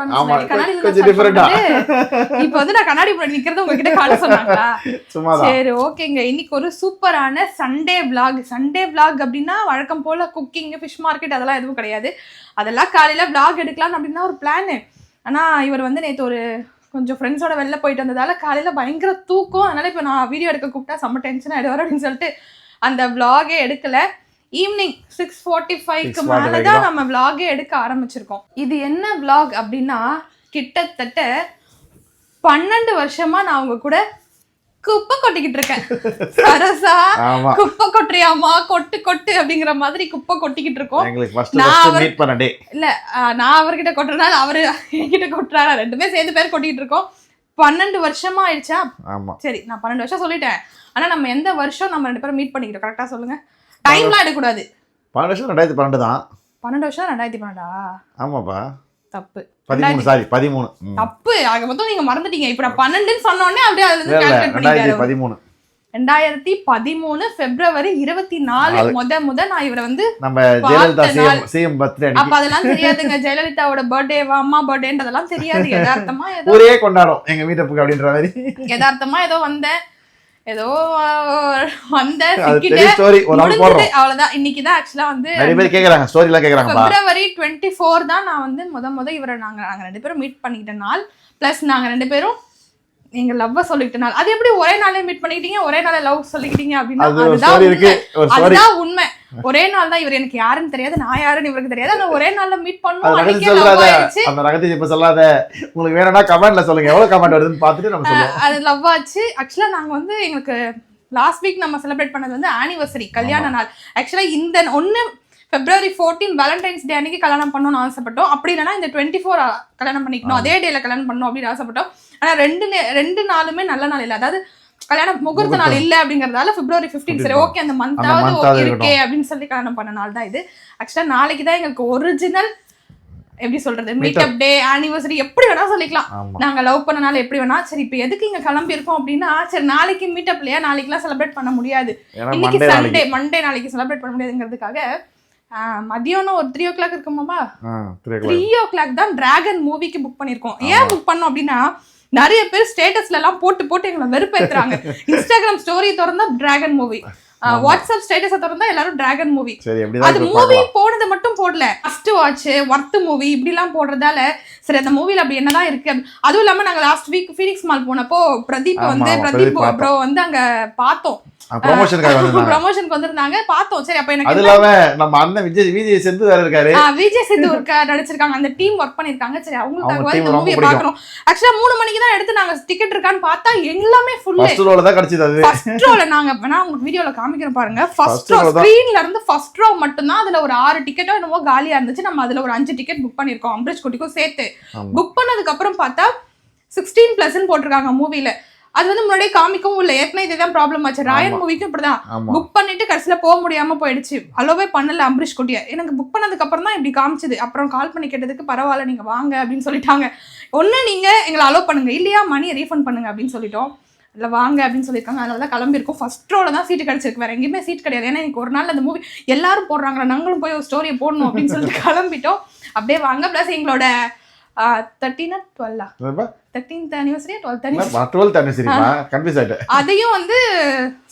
கொஞ்சம். இப்ப வந்து நான் கண்ணாடி முன்னாடி நிக்கிறது உங்ககிட்ட காண சொன்னாங்களா? சரி ஓகேங்க. இன்னைக்கு ஒரு சூப்பரான சண்டே vlog. சண்டே vlog அப்படின்னா வழக்கம் போல குக்கிங் ஃபிஷ் மார்க்கெட் அதெல்லாம் எதுவும் கிடையாது. அதெல்லாம் காலையில vlog எடுக்கலாம் அப்படின்னு ஒரு பிளான் ஆனா இவர் வந்து நேத்து ஒரு கொஞ்சம் ஃப்ரெண்ட்ஸோட வெளில போயிட்டு வந்ததால காலையில பயங்கர தூக்கம். அதனால இப்போ நான் வீடியோ எடுக்க கூப்பிட்டா செம்ம டென்ஷன் ஆயிடுவார் அப்படின்னு சொல்லிட்டு அந்த vlog-ஏ எடுக்கல. ஈவினிங் சிக்ஸ் ஃபார்ட்டி ஃபைவ்க்கு 6:45 மேலே தான் நம்ம vlog-ஏ எடுக்க ஆரம்பிச்சிருக்கோம். இது என்ன vlog அப்படின்னா கிட்டத்தட்ட பன்னெண்டு வருஷமா நான் உங்க கூட குப்பை கொட்டிக்கிட்டு இருக்கேன். சரசா குப்பை கொட்டுறியாமா கொட்டு கொட்டு அப்படிங்கிற மாதிரி குப்பை கொட்டிக்கிட்டு இருக்கோம். நான் அவர்- இல்ல நான் அவர்கிட்ட கொட்டுறதுனால அவரு என்கிட்ட கொட்டுறாரா. ரெண்டுமே சேர்ந்து பேர் கொட்டிக்கிட்டு இருக்கோம். பன்னெண்டு வருஷமா ஆயிடுச்சா? சரி நான் பன்னெண்டு வருஷம் சொல்லிட்டேன். ஆனா நம்ம எந்த வருஷம் நம்ம ரெண்டு பேரும் மீட் பண்ணிக்கிறோம்? கரெக்டா சொல்லுங்க. டைம்லாம் எடுக்கக்கூடாது. பன்னெண்டு வருஷம் ரெண்டாயிரத்தி பன்னெண்டு தான். பன்னெண்டு வருஷம் ரெண்டாயிரத்தி பன்னெண்டா? ஆமாப்பா. தப்பு. பதிமூணு சாரி பதிமூணு. தப்பு. ஆக மொத்தம் நீங்க மறந்துட்டீங்க. இப்ப நான் பன்னெண்டுன்னு சொன்ன உடனே அப்படியே ரெண்டாயிரத்தி பதிமூணு. ரெண்டாயிரத்தி பதிமூணு பிப்ரவரி இருபத்தி நாலு. முத முத நான் இவரை வந்து நம்ம ஜெயலலிதா சிஎம் பர்த்டே அப்ப அதெல்லாம் தெரியாதுங்க. ஜெயலலிதாவோட பர்த்டேவா அம்மா பர்த்டேன்றதெல்லாம் தெரியாது. யதார்த்தமா ஏதோ ஊரே கொண்டாடும் எங்க மீட்டப்புக்கு அப்படின்ற மாதிரி. யதார்த்தமா ஏதோ வந்தேன். ஏதோ போடுறோம். அவ்வளவுதான். இன்னைக்கு தான் ஆக்சுவலா வந்து நிறைய பேர் கேக்குறாங்க ஸ்டோரி எல்லாம் கேக்குறாங்கப்பா பிப்ரவரி டுவெண்ட்டி ஃபோர் தான் நான் வந்து முத முத இவரை நாங்க நாங்க ரெண்டு பேரும் மீட் பண்ணிக்கிட்ட நாள். ப்ளஸ் நாங்க ரெண்டு பேரும் எங்க லவ்வ சொல்லிக்கிட்ட நாள். அது எப்படி ஒரே நாளே மீட் பண்ணிக்கிட்டீங்க ஒரே நாளே லவ் சொல்லிக்கிட்டீங்க அப்படின்னா அதுதான் உண்மை. ஒரு நாள் தான் இவர் எனக்கு யாருன்னு தெரியாது நான் யாருன்னு இவருக்கு தெரியாது. ஆனா ஒரே நாள்ல மீட் ரகசியம் அன்னைக்கே லவ் ஆயிடுச்சு. அந்த ரகசியம் இப்ப சொல்லாத. உங்களுக்கு வேணும்னா கமெண்ட்ல சொல்லுங்க. எவ்வளவு கமெண்ட் வருதுன்னு பார்த்துட்டு நம்ம சொல்லுவோம். அது லவ் ஆச்சு. ஆக்சுவலா நாங்க வந்து எங்களுக்கு லாஸ்ட் வீக் நம்ம செலிப்ரேட் பண்ணது வந்து ஆனிவர்சரி கல்யாண நாள். ஆக்சுவலா இந்த ஒன்னு பிப்ரவரி ஃபோர்டீன் வேலண்டைன்ஸ் டே அன்னைக்கு கல்யாணம் பண்ணணும்னு ஆசைப்பட்டோம். அப்படி இல்லைன்னா இந்த டுவெண்ட்டி ஃபோர் கல்யாணம் பண்ணிக்கணும். அதே டேல கல்யாணம் பண்ணணும் அப்படின்னு ஆசைப்பட்டோம். ஆனா ரெண்டு ரெண்டு நாளுமே நல்ல நாள் இல்லை. அதாவது கல்யாணம் முகூர்த்த நாள் இல்ல அப்படிங்கறதால பிப்ரவரி 15 சரி ஓகே அந்த மந்தாவது month-ஆவது இருக்கே அப்படின்னு சொல்லி கல்யாணம் பண்ண நாள் தான் இது. ஆக்சுவலா நாளைக்கு தான் எங்களுக்கு ஒரிஜினல் எப்படி சொல்றது மீட்டப் டே ஆனிவர்சரி எப்படி வேணா சொல்லிக்கலாம். நாங்க லவ் பண்ணனால எப்படி வேணா சரி இப்போ எதுக்கு இங்க கிளம்பி இருக்கோம் அப்படின்னா சரி நாளைக்கு மீட்டப் இல்லையா நாளைக்குலாம் செலிப்ரேட் பண்ண முடியாது. இன்னைக்கு சண்டே நாளைக்கு. மண்டே நாளைக்கு செலிப்ரேட் பண்ண முடியாதுங்கிறதுக்காக மதியானம் ஒரு த்ரீ ஓ கிளாக் இருக்குமாமா. த்ரீ ஓ கிளாக் தான் டிராகன் மூவிக்கு புக் பண்ணியிருக்கோம். ஏன் புக் பண்ணோம் அப்படின்னா நிறைய பேர் ஸ்டேட்டஸ்ல எல்லாம் போட்டு போட்டு எங்களை வெறுப்பேத்துறாங்க. இன்ஸ்டாகிராம் ஸ்டோரி திறந்தா டிராகன் மூவி வாட்ஸ்அப் ஸ்டேட்டஸை திறந்தா எல்லாரும் டிராகன் மூவி அது மூவி போனது மட்டும் போடல. ஃபர்ஸ்ட் வாட்ச் ஒர்த் மூவி இப்படிலாம் போடுறதால சரி அந்த மூவில அப்படி என்னதான் இருக்கு? அதுவும் இல்லாம நாங்க லாஸ்ட் வீக் ஃபீனிக்ஸ் மால் போனப்போ பிரதீப் வந்து பிரதீப். ப்ரோ வந்து அங்க பார்த்தோம். ப்ரமோஷனுக்கு வந்திருந்தாங்க. பார்த்தோம். சரி அப்ப அது எனக்கு இல்லாம நம்ம அண்ணன் விஜய் விஜய் செந்து வேற இருக்காரு. விஜய் சித்து ஒர்க் நடிச்சிருக்காங்க. அந்த டீம் ஒர்க் பண்ணிருக்காங்க. சரி அவங்களுக்காக இந்த பிடிக்கும். பாக்குறோம் ஆக்சுவலா மூணு மணிக்கு தான் எடுத்து நாங்க டிக்கெட் இருக்கான்னு பார்த்தா எல்லாமே ஃபுல்லு ஃபர்ஸ்ட் ரோல தான் கிடைச்சது அது. ஃபர்ஸ்ட் ரோல நாங்க வேணா உங்களுக்கு வீடியோல காமிக்கிறோம் பாருங்க. ஃபர்ஸ்ட் ரோ தான். ஸ்கிரீன்ல இருந்து ஃபர்ஸ்ட் ரோ மட்டும்தான் அதுல ஒரு ஆறு டிக்கெட்டோ என்னமோ காலியா இருந்துச்சு. நம்ம அதுல ஒரு அஞ்சு டிக்கெட் புக் பண்ணிருக்கோம் அம்பரீஷ் குட்டிக்கும் சேர்த்து. புக் பண்ணதுக்கு அப்புறம் பார்த்தா சிக்ஸ்டீன் பிளஸ்ன்னு போட்டிருக்காங்க மூவில அது வந்து முன்னாடியே காமிக்கவும் இல்லை. ஏற்கனவே இதுதான் ப்ராப்ளம் ஆச்சு. ராயன். மூவிக்கும் இப்படிதான். புக் பண்ணிட்டு கடைசியில போக முடியாம போயிடுச்சு. அலோவே பண்ணல அம்பரீஷ் குட்டிய. எனக்கு புக் பண்ணதுக்கு அப்புறம் தான் இப்படி காமிச்சது. அப்புறம் கால் பண்ணி கேட்டதுக்கு பரவாயில்ல நீங்க வாங்க அப்படின்னு சொல்லிட்டாங்க. ஒண்ணு நீங்க எங்களை அலோவ் பண்ணுங்க. இல்லையா மணியை ரீஃபண்ட் பண்ணுங்க அப்படின்னு சொல்லிட்டோம். இல்ல வாங்க அப்படின்னு சொல்லியிருக்காங்க. அதனால தான் கிளம்பியிருக்கோம். ஃபர்ஸ்ட் ரோல தான் சீட்டு கிடைச்சிருக்கு. வேற எங்கேயுமே சீட் கிடையாது. ஏன்னா எனக்கு ஒரு நாள் அந்த மூவி எல்லாரும் போடுறாங்க நாங்களும் போய் ஒரு ஸ்டோரியை போடணும் அப்படின்னு சொல்லிட்டு கிளம்பிட்டோம். அப்படியே வாங்க. ப்ளஸ் எங்களோட தேர்ட்டீனா டுவெல்லா தேர்ட்டீன்த் அனிவர்சரி டுவெல்த் அனிவர்சரி அதையும் வந்து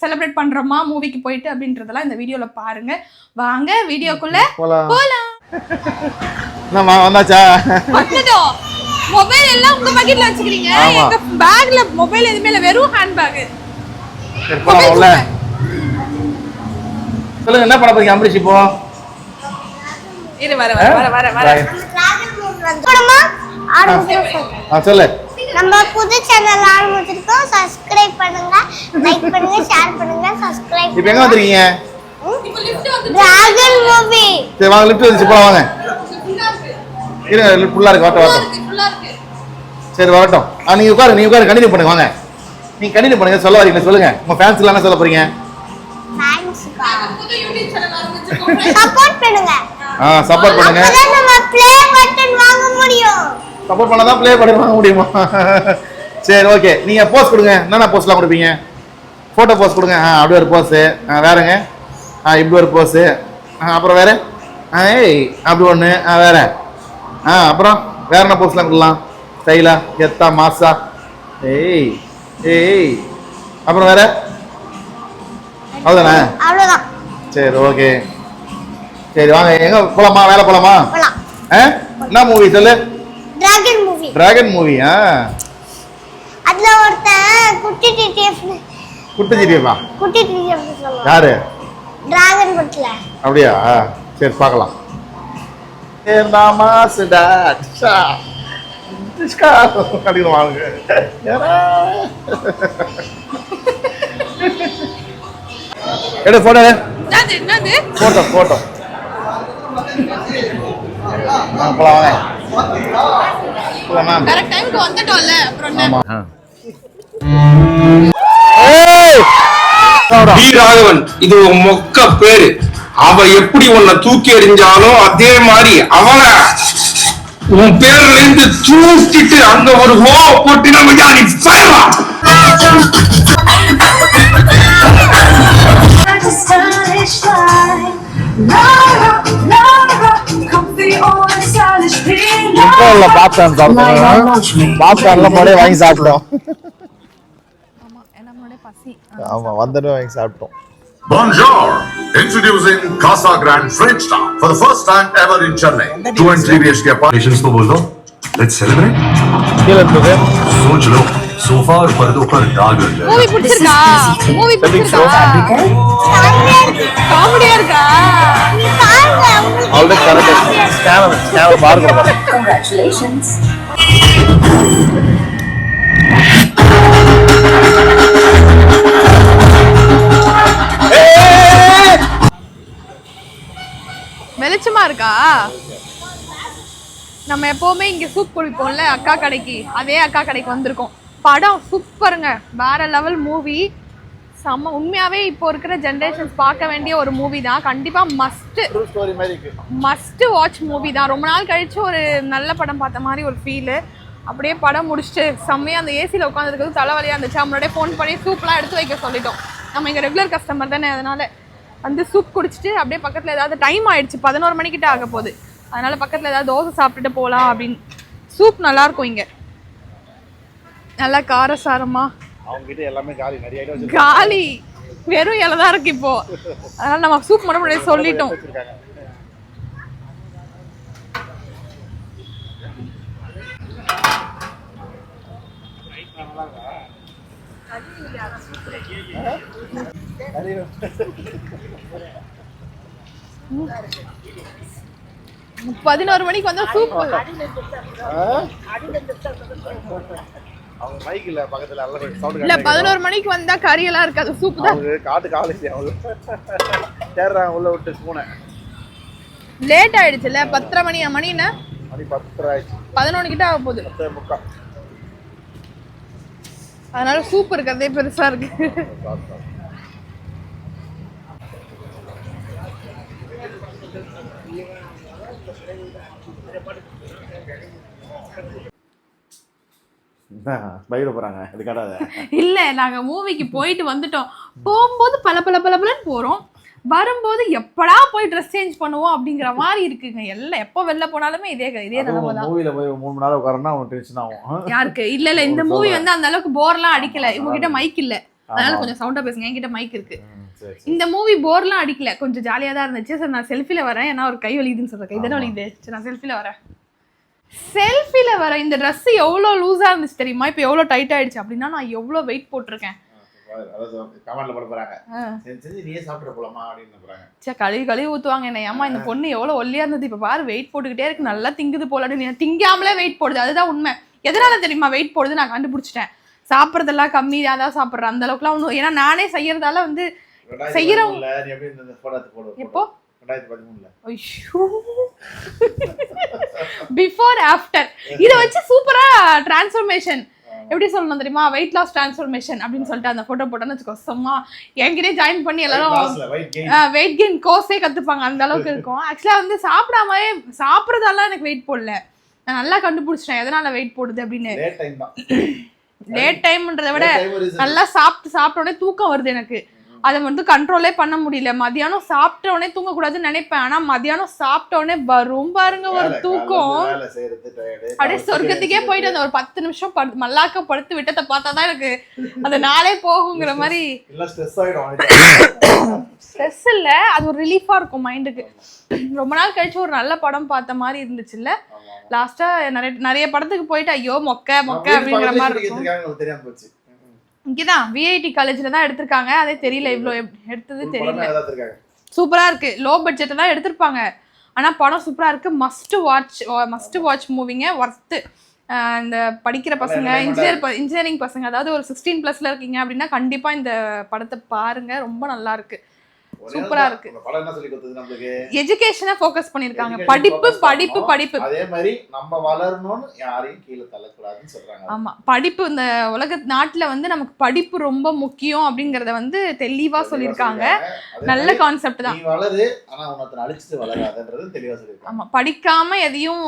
செலிப்ரேட் பண்றோமா மூவிக்கு போயிட்டு அப்படின்றதெல்லாம் இந்த வீடியோல பாருங்க. வாங்க வீடியோக்குள்ள போலாம். போலாம். வந்தாச்சா? வந்துட்டோம் மொபைல் எல்லாம் உங்க பக்கெட்ல வச்சுக்கிறீங்க. எங்க பேக்ல மொபைல் எதுவுமே இல்ல வெறும் ஹேண்ட் பேக் சொல்லுங்க என்ன பண்ண போறீங்க அம்பரீஷ் இப்போ? இரு வர வர வர வர சொல்லு. நம்ம புது சேனல் ஆரம்பிச்சிருக்கோம் சப்ஸ்கிரைப் பண்ணுங்க லைக் பண்ணுங்க ஷேர் பண்ணுங்க சப்ஸ்கிரைப் இப்போ எங்க வந்திருக்கீங்க? இப்போ லிஃப்ட் வந்து டிராகன் மூவி சரி வாங்க லிஃப்ட் வந்துச்சு போலாம் வாங்க. இருங்க லிஃப்ட் ஃபுல்லா இருக்கு வரட்டும் வரட்டும் ஃபுல்லா இருக்கு. சரி வரட்டும். ஆ நீங்க உட்காரு நீங்க உட்காரு கண்டினியூ பண்ணுங்க வாங்க. நீங்க கண்டினியூ பண்ணுங்க சொல்ல வரீங்க சொல்லுங்க. உங்க ஃபேன்ஸ் எல்லாம் என்ன சொல்ல போறீங்க. தேங்க்ஸ் புது யூடியூப் சேனல் ஆரம்பிச்சிருக்கோம் சப்போர்ட் பண்ணுங்க. ஆ சப்போர்ட் பண்ணுங்க. அப்பதான் நம்ம ப்ளே பட்டன் வாங்க முடியும். சப்போர்ட் பண்ணா தான் ப்ளே பண்ணி வாங்க முடியுமா? சரி ஓகே நீங்க போஸ்ட் கொடுங்க. என்னென்ன போஸ்ட்லாம் கொடுப்பீங்க? ஃபோட்டோ போஸ்ட் கொடுங்க. ஆ அப்படி ஒரு போஸு ஆ வேறங்க. ஆ இப்படி ஒரு போஸு அப்புறம் வேற? ஆ ஏய் அப்படி ஒன்று ஆ வேற. ஆ அப்புறம் வேற என்ன போஸ்லாம் கொடுக்கலாம்? ஸ்டைலா கெத்தா மாசா. ஏய் ஏய். அப்புறம் வேற? அவ்வளோதானே அவ்வளவுதான். சரி ஓகே சரி வாங்க எங்க போலாமா? வேலை போலாமா? என்ன மூவி சொல்லு? டிராகன் மூவி டிராகன் மூவி ஆ? அதுல ஒருத்தன் குட்டி டிடிஎஃப் குட்டு ஜிடியப்பா குட்டி டிடிஎஃப் யாரு? டிராகன் பட்ல அப்படியா? சரி பார்க்கலாம். ஏ மாமா சுடா டிஷா டிஷ்கா அப்படின்னு வாங்க எடு போட்டோ போட்டோ போட்டோ போலாம் வாங்க. கரெக்ட் டைம்க்கு வந்துட்டோம்ல அப்புறம் என்ன? ஆமா. ஏய்! டி ராகவன் இது மொக்க பேரு. அவ எப்படி உன்னை தூக்கி எறிஞ்சாலும் அதே மாதிரி அவளை உன் பேர்ல இருந்து தூக்கிட்டு அங்க ஒரு ஹோ போட்டு நம்ம யாரி உள்ள பாப்கார்ன் சாப்பிட்டோம் பாப்கார்ன்ல முன்னாடியே வாங்கி சாப்பிட்டோம். ஆமா நம்மளோட பசி. ஆமா வந்தோடனே வாங்கி சாப்பிட்டோம். Bonjour! Introducing Casa Grand French Town for the first time ever in Chennai. Two and three BHK apartments को बोल दो. Let's celebrate. கீழே இருந்தது सोच लो सोफा और पर्दों पर दाग लग जाए மூவி பிடிச்சிருக்கா மூவி பிடிச்சிருக்கா காமெடியா இருக்கா ஆல்ரெடி கரெக்ட் ஸ்கேனர் ஸ்கேனர் பாருங்க Congratulations. வெளிச்சமா இருக்கா? நம்ம எப்பவுமே இங்க சூப் குடிப்போம்ல அக்கா கடைக்கு. அதே அக்கா கடைக்கு வந்திருக்கோம். படம் சூப்பருங்க. வேற லெவல் மூவி செம்ம உண்மையாவே இப்போ இருக்கிற ஜென்ரேஷன்ஸ் பார்க்க வேண்டிய ஒரு மூவி தான். கண்டிப்பா மஸ்ட் மஸ்ட் வாட்ச் மூவி தான். ரொம்ப நாள் கழிச்சு ஒரு நல்ல படம் பார்த்த மாதிரி ஒரு ஃபீலு அப்படியே படம் முடிச்சுட்டு செம்மையாக அந்த ஏசியில் உட்காந்துருக்கிறது தலைவலியாக இருந்துச்சு. அவங்களோட ஃபோன் பண்ணி சூப்லாம் எடுத்து வைக்க சொல்லிட்டோம். நம்ம இங்கே ரெகுலர் கஸ்டமர் தானே அதனால வந்து சூப் குடிச்சிட்டு அப்படியே பக்கத்தில் ஏதாவது டைம் ஆயிடுச்சு பதினோரு மணிக்கிட்ட ஆக போகுது. அதனால பக்கத்தில் ஏதாவது தோசை சாப்பிட்டுட்டு போகலாம் அப்படின்னு. சூப் நல்லா இருக்கும் இங்கே. நல்லா காரசாரமா. அவங்க கிட்ட எல்லாமே காலி நிறைய காலி. வெறும் இலை தான் இருக்கு இப்போ. அதனால நம்ம சூப் மட்டும் முன்னாடியே சொல்லிட்டோம். வச்சிருக்காங்க. பதினோரு மணிக்கு வந்தா சூப் இல்ல பதினோரு மணிக்கு வந்தா கறி எல்லாம் இருக்காது சூப் தான். காட்டு காலேஜ் தேடுறாங்க உள்ள விட்டு ஸ்பூனை லேட் ஆயிடுச்சுல பத்தரை மணி மணி என்ன? மணி பத்தரை ஆயிடுச்சு. பதினொன்று கிட்ட ஆக போகுது. அதனால சூப் இருக்கிறதே பெருசா இருக்கு. பயிர போறாங்க இது கடாத? இல்ல நாங்க மூவிக்கு போயிட்டு வந்துட்டோம். போகும்போது பல பல பல பலன்னு போறோம். வரும்போது எப்படா போய் ட்ரெஸ் சேஞ்ச் பண்ணுவோம் அப்படிங்கிற மாதிரி இருக்குங்க. எல்லாம் எப்போ வெளில போனாலுமே இதே இதே நிலைமை தான் மூவில போய் மூணு மணி நேரம் உட்காரனா அவன் டென்ஷன் ஆகும். யாருக்கு? இல்ல இல்ல இந்த மூவி வந்து அந்த அளவுக்கு போர்லாம் அடிக்கல. இவங்க கிட்ட மைக் இல்ல. அதனால கொஞ்சம் சவுண்டா பேசுங்க. என்கிட்ட மைக் இருக்கு. இந்த மூவி போர்லாம் அடிக்கல. கொஞ்சம் ஜாலியா தான் இருந்துச்சு. சரி நான் செல்ஃபில வரேன். ஏன்னா ஒரு கை வலிக்குதுன்னு சொல்ற. கை தானே வலிக்குது. சரி நான் செல்ஃபில வரேன். செல்ஃபில வர இந்த Dress எவ்வளோ லூஸா இருந்துச்சு தெரியுமா? இப்போ எவ்வளோ டைட் ஆயிடுச்சு அப்படின்னா நான் எவ்வளோ வெயிட் போட்டிருக்கேன்? கமெண்ட்ல போட போறாங்க. செஞ்சு செஞ்சு நீயே சாப்பிட போலாமா அப்படின்னு போறாங்க. சே கழுவி கழுவி ஊத்துவாங்க என்ன. ஏமா இந்த பொண்ணு எவ்வளோ ஒல்லியா இருந்தது. இப்போ பாரு வெயிட் போட்டுக்கிட்டே இருக்கு. நல்லா திங்குது போல அப்படின்னு. திங்காமலே வெயிட் போடுது. அதுதான் உண்மை. எதனால தெரியுமா வெயிட் போடுது நான் கண்டுபிடிச்சிட்டேன். சாப்பிட்றதெல்லாம் கம்மி அதான் சாப்பிட்றேன். அந்த அளவுக்குலாம் ஒன்றும் ஏன்னா நானே செய்யறதால வந்து செய்யறவங்க- எப்போ? பிஃபோர் ஆஃப்டர் இதை வச்சு சூப்பரா டிரான்ஸ்ஃபர்மேஷன் எப்படி சொல்லணும் தெரியுமா? வெயிட் லாஸ் டிரான்ஸ்ஃபர்மேஷன் அப்படின்னு சொல்லிட்டு அந்த போட்டோ போட்டோன்னு வச்சுக்கோ சும்மா. என்கிட்டயே ஜாயின் பண்ணி எல்லாரும் வெயிட் கெயின் கோர்ஸே கத்துப்பாங்க. அந்த அளவுக்கு இருக்கும். ஆக்சுவலா வந்து சாப்பிடாமலே சாப்பிட்றதால எனக்கு வெயிட் போடல. நான் நல்லா கண்டுபிடிச்சிட்டேன். எதனால வெயிட் போடுது அப்படின்னு. லேட் டைம்ன்றத விட. நல்லா சாப்பிட்டு சாப்பிட்ட உடனே தூக்கம் வருது எனக்கு. அதை வந்து கண்ட்ரோலே பண்ண முடியல. மதியானம் சாப்பிட்ட உடனே தூங்கக்கூடாதுன்னு நினைப்பேன். ஆனா மதியானம் சாப்பிட்ட உடனே வரும் பாருங்க ஒரு தூக்கம். அப்படியே சொர்க்கத்துக்கே போயிட்டு அந்த ஒரு பத்து நிமிஷம் படு மல்லாக்க படுத்து விட்டதை பார்த்தா தான் எனக்கு அந்த நாளே போகுங்கிற மாதிரி. ஸ்ட்ரெஸ் இல்ல அது ஒரு ரிலீஃபா இருக்கும் மைண்டுக்கு ரொம்ப நாள் கழிச்சு ஒரு நல்ல படம் பார்த்த மாதிரி இருந்துச்சுல்ல. லாஸ்டா நிறைய நிறைய படத்துக்கு போயிட்டு ஐயோ மொக்க மொக்க அப்படிங்கிற மாதிரி இருக்கும். போச்சு இங்கதான் விஐடி காலேஜ்ல தான் எடுத்திருக்காங்க. அதே தெரியல எப்- எடுத்தது தெரியல. படமே அதான் இருக்காங்க? சூப்பரா இருக்கு. லோ பட்ஜெட் தான் எடுத்திருப்பாங்க. ஆனா படம் சூப்பரா இருக்கு. மஸ்ட் வாட்ச் மஸ்ட் வாட்ச் மூவிங்க ஒர்த்து இந்த படிக்கிற பசங்க இன்ஜினியர் இன்ஜினியரிங் பசங்க அதாவது ஒரு சிக்ஸ்டீன் பிளஸ்ல இருக்கீங்க அப்படின்னா கண்டிப்பா இந்த படத்தை பாருங்க. ரொம்ப நல்லா இருக்கு. ஒரே சூப்பரா இருக்கு. அந்த படம் என்ன சொல்லி கொடுத்தது நம்மளுக்கு? எஜுகேஷனை ஃபோக்கஸ் பண்ணிருக்காங்க படிப்பு படிப்பு. படிப்பு. அதே மாதிரி நம்ம வளரணும்னு யாரையும் கீழே தள்ளக்கூடாதுன்னு சொல்றாங்க. ஆமா. படிப்பு இந்த உலக நாட்டுல வந்து நமக்கு படிப்பு ரொம்ப முக்கியம் அப்படிங்கறத வந்து தெளிவா சொல்லியிருக்காங்க. அதே நல்ல கான்செப்ட் தான். நீ வளரு ஆனா உன்னத்தனை அழிச்சிட்டு வளராதன்றது தெளிவா சொல்லியிருக்காங்க. ஆமா. படிக்காம எதையும்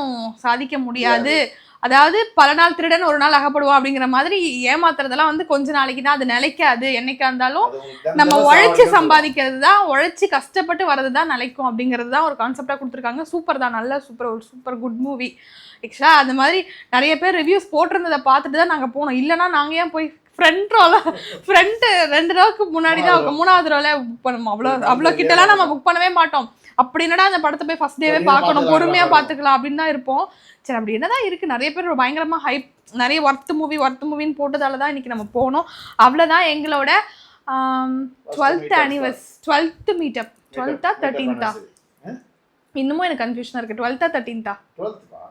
சாதிக்க முடியாது. அதாவது பல நாள் திருடன் ஒரு நாள் அகப்படுவோம் அப்படிங்கிற மாதிரி ஏமாத்துறதெல்லாம் வந்து கொஞ்ச நாளைக்கு தான். அது நிலைக்காது. என்னைக்கா இருந்தாலும் அது நம்ம உழைச்சு சம்பாதிக்கிறது தான் உழைச்சு கஷ்டப்பட்டு வர்றது தான் நிலைக்கும் அப்படிங்கிறது தான் ஒரு கான்செப்டா கொடுத்துருக்காங்க. சூப்பர் தான். நல்ல சூப்பர் ஒரு சூப்பர் குட் மூவி ஆக்சுவலா அந்த மாதிரி நிறைய பேர் ரிவ்யூஸ் போட்டிருந்ததை பார்த்துட்டு தான் நாங்க போனோம். இல்லைன்னா நாங்க ஏன் போய் ஃப்ரண்ட் ரோல ஃப்ரண்ட் ரெண்டு ரோக்கு முன்னாடி தான் மூணாவது ரோல புக் பண்ணுவோம் அவ்வளோ அவ்வளோ கிட்டலாம் நம்ம புக் பண்ணவே மாட்டோம். அப்படி என்னடா அந்த படத்தை போய் ஃபர்ஸ்ட் டேவே பார்க்கணும் பார்த்துக்கலாம் பொறுமையா பார்க்கலாம். பார்த்துக்கலாம் அப்படின்னு தான் இருப்போம். சரி அப்படி என்னதான் இருக்கு. நிறைய பேர் பயங்கரமா ஹைப் நிறைய ஒர்த் மூவி ஒர்த் மூவின்னு போட்டதால தான் இன்னைக்கு நம்ம போனோம். அவ்வளோதான் எங்களோட டுவெல்த் அனிவர்ஸ் டுவெல்த் மீட்டப் டுவெல்த்தா தேர்ட்டீன்த்தா. இன்னமும் எனக்கு கன்ஃபியூஷனா இருக்கு. டுவெல்த்தா தேர்ட்டீன்த்தா 12th பா.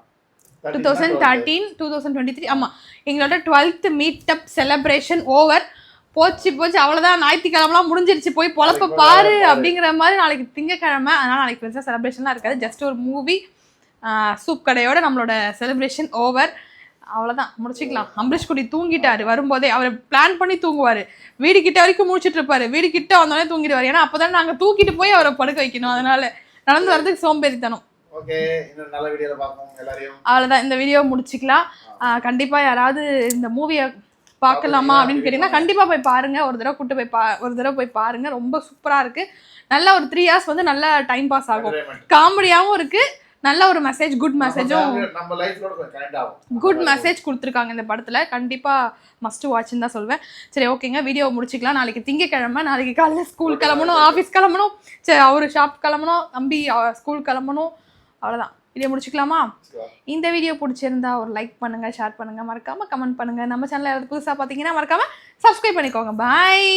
Two 13 thousand thirteen two thousand twenty three ஆமாம் எங்களோட டுவெல்த் மீட்டப் செலிப்ரேஷன் ஓவர் போச்சு போச்சு அவ்வளோதான் ஞாயிற்றுக்கிழமெலாம் முடிஞ்சிருச்சு. போய் பொழப்ப பாரு. அப்படிங்கிற மாதிரி நாளைக்கு திங்கக்கிழமை. அதனால் நாளைக்கு பெருசாக செலிப்ரேஷன்லாம் இருக்காது. ஜஸ்ட் ஒரு மூவி சூப் கடையோட நம்மளோட செலிப்ரேஷன் ஓவர் அவ்வளோதான் முடிச்சுக்கலாம். அம்பரீஷ் குடி தூங்கிட்டாரு. வரும்போதே அவர் பிளான் பண்ணி தூங்குவார். வீடு கிட்ட வரைக்கும் முடிச்சிட்டு இருப்பாரு. வீடு கிட்ட வந்தோடனே தூங்கிடுவார். ஏன்னா அப்போ தான் நாங்கள் தூக்கிட்டு போய் அவரை படுக்க வைக்கணும். அதனால நடந்து வர்றதுக்கு சோம்பேறித்தனம். அவ்வளோதான் இந்த வீடியோ முடிச்சுக்கலாம். ஆஹ் கண்டிப்பா யாராவது இந்த மூவியை பார்க்கலாமா அப்படின்னு கேட்டிங்கன்னா கண்டிப்பாக போய் பாருங்க. ஒரு தடவை கூட்டு போய் பா ஒரு தடவை போய் பாருங்க. ரொம்ப சூப்பராக இருக்கு. நல்ல ஒரு த்ரீ ஹார்ஸ் வந்து நல்ல டைம் பாஸ் ஆகும். காமெடியாகவும் இருக்கு. நல்ல ஒரு மெசேஜ் குட் மெசேஜும் குட் மெசேஜ் கொடுத்துருக்காங்க இந்த படத்தில். கண்டிப்பாக மஸ்ட் வாட்ச்னு தான் சொல்வேன். சரி ஓகேங்க வீடியோ முடிச்சுக்கலாம். நாளைக்கு திங்கக்கிழமை நாளைக்கு காலையில் ஸ்கூல் கிளம்பணும் ஆஃபீஸ் கிளம்பணும். சரி அவர் ஷாப் கிளம்பணும் தம்பி ஸ்கூல் கிளம்பணும். அவ்வளோதான் வீடியோ முடிச்சுக்கலாமா? இந்த வீடியோ பிடிச்சிருந்தா ஒரு லைக் பண்ணுங்க ஷேர் பண்ணுங்க. மறக்காம கமெண்ட் பண்ணுங்க. நம்ம சேனல் யாராவது புதுசாக பார்த்தீங்கன்னா மறக்காம சப்ஸ்கிரைப் பண்ணிக்கோங்க. பாய்